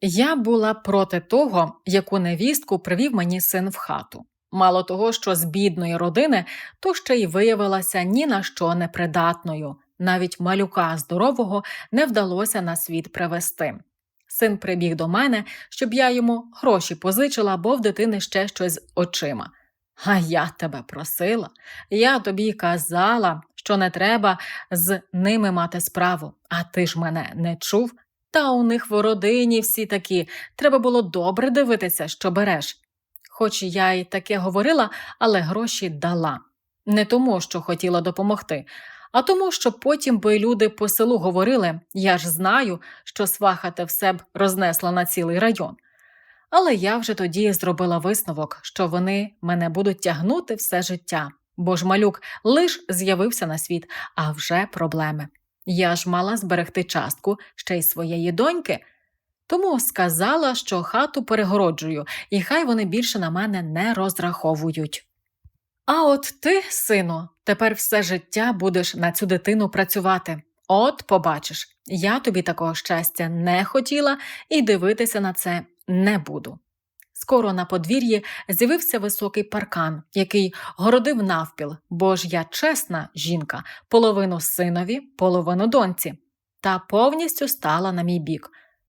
Я була проти того, яку невістку привів мені син в хату. Мало того, що з бідної родини, то ще й виявилася ні на що непридатною. Навіть малюка здорового не вдалося на світ привести. Син прибіг до мене, щоб я йому гроші позичила, бо в дитини ще щось з очима. А я тебе просила, я тобі казала, що не треба з ними мати справу, а ти ж мене не чув. Та у них в родині всі такі, треба було добре дивитися, що береш. Хоч я й таке говорила, але гроші дала. Не тому, що хотіла допомогти, а тому, що потім би люди по селу говорили, я ж знаю, що свахати все б рознесла на цілий район. Але я вже тоді зробила висновок, що вони мене будуть тягнути все життя, бо ж малюк лиш з'явився на світ, а вже проблеми. Я ж мала зберегти частку ще й своєї доньки, тому сказала, що хату перегороджую, і хай вони більше на мене не розраховують. А от ти, сину, тепер все життя будеш на цю дитину працювати. От побачиш, я тобі такого щастя не хотіла і дивитися на це не буду. Скоро на подвір'ї з'явився високий паркан, який городив навпіл, бо ж я чесна жінка, половину синові, половину доньці, та повністю стала на мій бік.